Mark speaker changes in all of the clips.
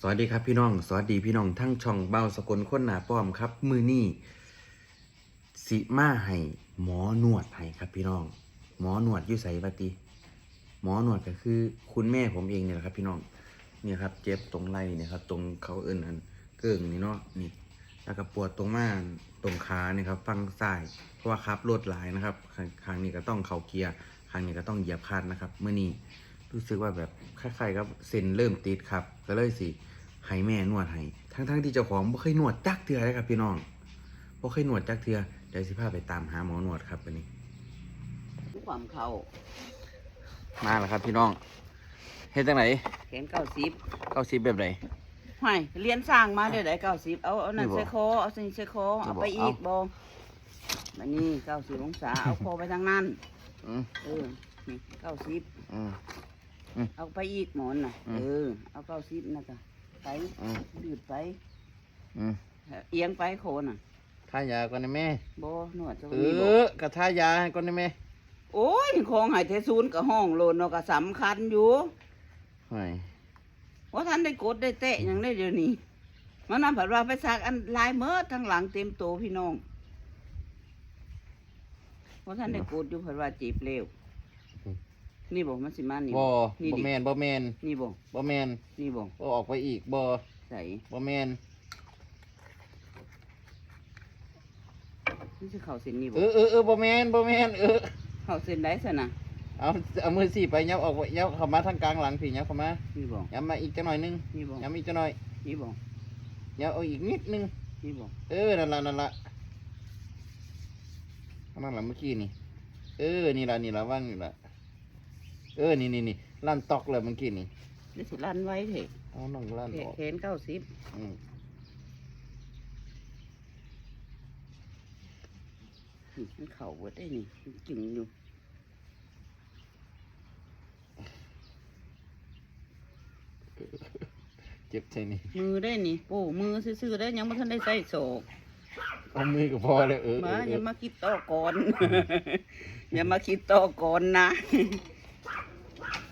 Speaker 1: สวัสดีครับพี่น้อง สวัสดีพี่น้องทั้งช่องเบ้าสกลคนหนาป้อมครับ มือนี่สิมาให้หมอนวดให้ครับพี่น้อง หมอนวดยู่ใส่ปฏิหมอนวดก็คือคุณแม่ผมเองเนี่ยแหละครับ พี่น้องเนี่ยครับ เจ็บตรงไหล่เนี่ยครับ ตรงเขาเอิ้นอันเกิ่งนี่เนาะนี่ แล้วก็ปวดตรงม่านตรงขาเนี่ยครับฟังซ้ายเพราะว่าขับรถหลายนะครับข้างข้งนี้ก็ต้องเข่าเกียร์ข้งนี้ก็ต้องเหยียบคลัดนะครับเมื่อนี้ รู้สึกว่าแบบคล้ายๆกับเส้นเริ่มติดครับ ก็เลยสิให้แม่นวดให้ทั้งๆที่เจ้าของบ่เคยนวดจักเทื่อเลยครับ พี่น้องบ่เคยนวดจักเทื่อเดี๋ยวสิพาไปตามหาหมอนวดครับวันนี้
Speaker 2: ความเขา
Speaker 1: มาแล้วครับ พี่น้องเฮ็ดจังไหน
Speaker 2: แขนเก้าสิบ
Speaker 1: เข้าซิปแบบไหน
Speaker 2: ห้ยเรียนสร้างมาเดี๋ยวได้เก้าสิบเอาเอานั่น
Speaker 1: นี่บ่
Speaker 2: ใส่คอเอาสิ่งใส่คอ
Speaker 1: นี่
Speaker 2: เอา
Speaker 1: บ่
Speaker 2: ไปอีก
Speaker 1: เอา
Speaker 2: บอมานี่เก้าสิบองศาเอาคอไปทางนั้น
Speaker 1: อืม
Speaker 2: เออนี่เก้าสิบ
Speaker 1: อืม
Speaker 2: เอาไปอีกหมอนน่ะ
Speaker 1: อืม
Speaker 2: เออ เอาเก้าสิบนะจ๊ะไป
Speaker 1: อืม
Speaker 2: ยืดไป
Speaker 1: อืม
Speaker 2: เอียงไปโคนน่ะ
Speaker 1: ทายาก่อนนะแม่
Speaker 2: บนวดจะ
Speaker 1: เอ
Speaker 2: มีบ
Speaker 1: อกระทายาให้ก่อนนะแม่
Speaker 2: โอ้ยของหายเทศูนย์กับห้องโลนเนาะก็สำคัญอยู่
Speaker 1: หอย
Speaker 2: ว่าท่านได้กดได้เตะอย่างได้เดี๋ยวนี้มันนำผัดว่าไปซักอันลายเมื่อทั้งหลังเต็มโตวพี่น้องว่าท่านได้กดอยู่ผัดว่าจีบเร็ว นี่บอกมันสิมานี่
Speaker 1: บ่
Speaker 2: นี่
Speaker 1: บ่
Speaker 2: ดิ
Speaker 1: แมนบ่แมน
Speaker 2: นี่บอก
Speaker 1: บ่แมน
Speaker 2: นี่บอก
Speaker 1: บ่ออกไปอีกบ่
Speaker 2: ใส่
Speaker 1: บ่แมน
Speaker 2: นี่สิเข่าเส้นนี่บอ
Speaker 1: เอกอเออเออบ่แมนบ่แมนเออ
Speaker 2: เข่าเส้นได้สนะ
Speaker 1: เอาเอามือสี่ไปยับออกไปยับเข้ามาทางกลางหลังพี่ยับเข้ามา
Speaker 2: นี่บอก
Speaker 1: ยับมาอีกจักหน่อยหนึง
Speaker 2: นี่บอก
Speaker 1: ยับอีกจักหน่อย
Speaker 2: นี่บอก
Speaker 1: ยับเอาอีกนิดนึง
Speaker 2: นี่บอก
Speaker 1: เออนั่นละนั่นละเอานั่นละเมื่อกี้นี่เออนี่ละนี่ละว่างนี่ละ เออ นี่นี่นี่ลั่นตอกเลยเมื่อกี้นี่
Speaker 2: นี่สิลั่นไว้เถอะ
Speaker 1: เอาน้องลั่นออก
Speaker 2: แขนเก้าสิบ
Speaker 1: อืม
Speaker 2: นี่มันเข่าเวิดได้นี่มันจึงอยู่
Speaker 1: เจ็บใช่นี่
Speaker 2: มือได้นี่โอ้มือซื่อๆได้ยังไม่ทันได้ใส่โศก
Speaker 1: เอามือก็พอเลยเออเอ
Speaker 2: มา
Speaker 1: อเอ
Speaker 2: อย่า
Speaker 1: อ
Speaker 2: มาคิดต่อก่อน อย่ามาคิดต่อก่อนนะ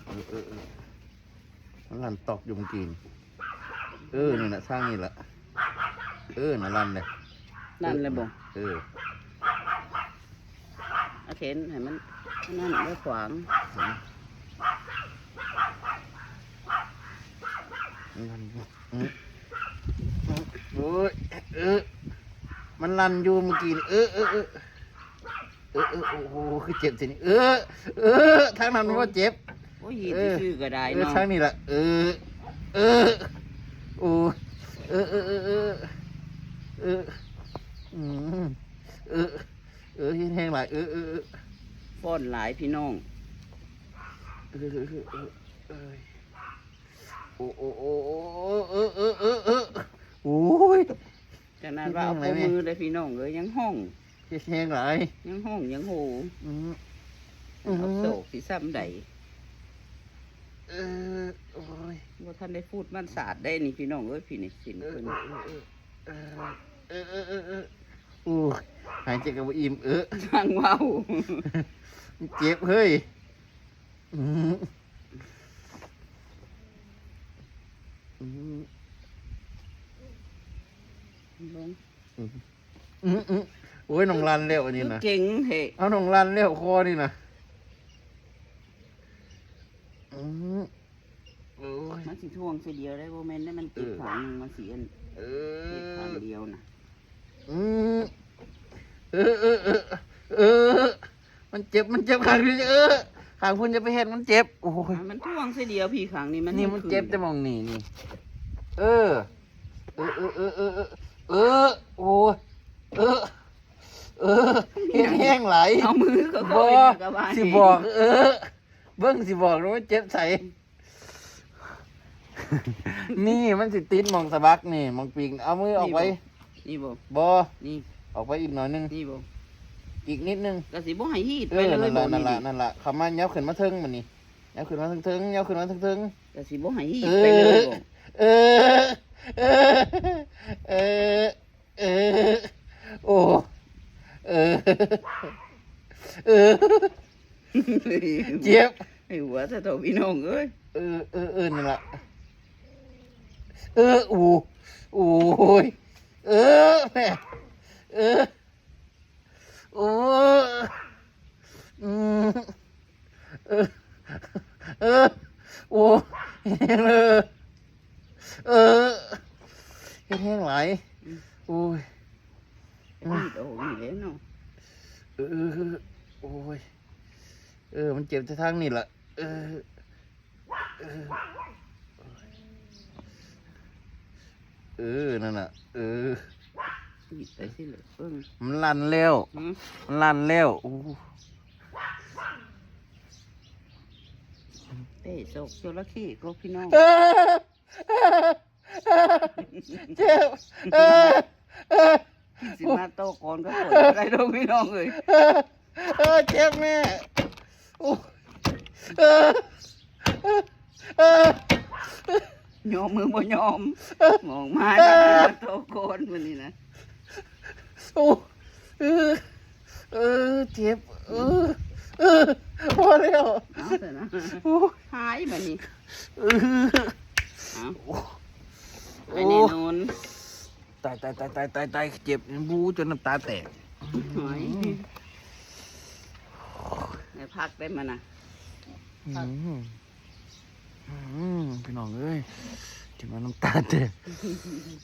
Speaker 1: เออเออเออมันลั่นตอกยู่เมื่อกี้นี่เออนี่นะสร้างนี่ละเออน่ะลั่นเลย
Speaker 2: นั่นเลยบ่
Speaker 1: เออ
Speaker 2: เอาเข็นให้มันนั่นไว้ขวาง
Speaker 1: ลั่นโอ้ยเออมันลั่นอยู่เมื่อกี้เออเออเออเออโอ้โหคือเจ็บสินี่เออเออทางนั้นมันว่าเจ็บ
Speaker 2: อ้ยชื่อก็ได้
Speaker 1: เออ
Speaker 2: เนาะ
Speaker 1: ทางนี้ละเออ เออโอ้เออเออเออเออเอออืมเออเออเฮ็ดแห้งหลายเออเออ
Speaker 2: ฟ้อนหลายพี่น้อง
Speaker 1: เออเออเออเออเออโอ้โอ้โอ้โอ้เออเออเออเออโอ้ย
Speaker 2: จากนั้นว่าเอา
Speaker 1: มื
Speaker 2: อเลยพี่น้องเลยยังห้อง
Speaker 1: เฮ็ดแห้งหลาย
Speaker 2: ยังห้องยังโห
Speaker 1: อืม
Speaker 2: เอาโศกสีซ้ำใด
Speaker 1: เออโอ้ย
Speaker 2: ว่าท่านได้พูดมันศาสตร์ได้นี่พี่น้องเอ้ยพี่นี่สิน
Speaker 1: เออ
Speaker 2: เพิ่น
Speaker 1: เออเออเออเออเออโอ้ยหายใจกับว่าอิ่มเออ
Speaker 2: ทางเว้า
Speaker 1: เจ็บเฮ้ยอืมอืม
Speaker 2: ลง
Speaker 1: อืมอืมโอ้ยน้องรันเร็วอันนี้นะ
Speaker 2: เก่งเฮ้
Speaker 1: เอาน้องรันเร็วคอนี่นะ อืมโอ้ย
Speaker 2: มันสิท่วงสิเดียวได้บ่แม่นได้มันเก็บ
Speaker 1: เออ
Speaker 2: ขางหนึงมันสิอัน
Speaker 1: เอ
Speaker 2: เก็บขาง
Speaker 1: อ
Speaker 2: เดียวน่ะ
Speaker 1: อืมเออเออเออเออ มันเจ็บมันเจ็บขางนี้เออขางคุณจะไปเห็นมันเจ็บโอ้ย
Speaker 2: อะมันท่วงสิเดียวพี่ขางนี้มัน
Speaker 1: นี่มัน
Speaker 2: ขึ้
Speaker 1: เจ็บแต่มองนี่นี่เออเออเออเออเออเออเออโอ้ยเออเออเห็นแห้งไหล
Speaker 2: เอามือก็
Speaker 1: บ
Speaker 2: เข้า
Speaker 1: อ
Speaker 2: ไปกับว่า
Speaker 1: สิบอกเออ เบิ้งสิบอกว่าเจ็บใส่ นี่มันสิติดหมองสะบักนี่หมองปีกเอามือออกไว้
Speaker 2: นี่บ่
Speaker 1: บอ
Speaker 2: นี่
Speaker 1: ออกไปอีกหน่อยนึง
Speaker 2: นี่บ่
Speaker 1: อีกนิดนึง
Speaker 2: ก็สิบ่ให้ฮีด
Speaker 1: เอ
Speaker 2: ไป
Speaker 1: อ
Speaker 2: เล
Speaker 1: นั่
Speaker 2: ย
Speaker 1: น
Speaker 2: บ่
Speaker 1: ละนั่
Speaker 2: นี่
Speaker 1: นละ
Speaker 2: ดิ
Speaker 1: นั่นละเขามาเย้าขึ้นมาเทิงมันนี่เย้าขึ้นมาเทิงเทิงเย้าขึ้นมาเทิงเทิง
Speaker 2: ก็สิบ่ให้ฮีด
Speaker 1: เอ
Speaker 2: ไปเลย
Speaker 1: อ
Speaker 2: บ่
Speaker 1: เออ เออ เออ เออ โอ้ เออ เออ เจ็บ
Speaker 2: ไอ้หัวซะโตพี่น้องเอ้ย
Speaker 1: เออเออเออนั่นละเอออูโอ้ยเออแม่เออโอ้อืมเออเออโอ้เออเออเฮ็ดแห้งไหลายโอ้ย
Speaker 2: นี่โดนี่แหละเนาะ
Speaker 1: เออโอ้ย เออ มันเจ็บที่ทางนี่แหละเออเออเออนั่นน่ะ เออ
Speaker 2: หยิบไปสิเลยเพิ่ง
Speaker 1: มันลั่นแล้ว
Speaker 2: หืม
Speaker 1: มันลั่นแล้วอู้
Speaker 2: เตะโศกจระเข้ก็พี่น้อง
Speaker 1: เออเจ็บเออเออ
Speaker 2: สิมาโตก่อนก็ปวดอะไรดอกพี่น้องเลย
Speaker 1: เออเออเจ็บแม่ โอ้เออเออย
Speaker 2: อมมือบ่ยอมมองมาจะมาโตก่อนวันนี้นะ
Speaker 1: โอ้เออเออเจ็บเออเออพอแล้ว
Speaker 2: เอาเถอะนะ
Speaker 1: โอ้
Speaker 2: หายแบบนี้
Speaker 1: เออ
Speaker 2: เอา
Speaker 1: โอ้
Speaker 2: ไปแน่นอน
Speaker 1: ตายตายตายตายตายเจ็บบูจนน้ำตาแตก
Speaker 2: หายให้ พักได้มานะ
Speaker 1: อืมอืมพี่น้องเอ้ยจนน้ำตาแตก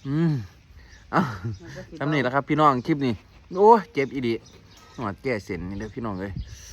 Speaker 1: อืมเอ้าทำนี่แหละครับ พี่น้องคลิปนี้โอ้ยเจ็บอีดีหอดแก้เส้นนี่เด้อพี่น้องเอ้ย
Speaker 2: เ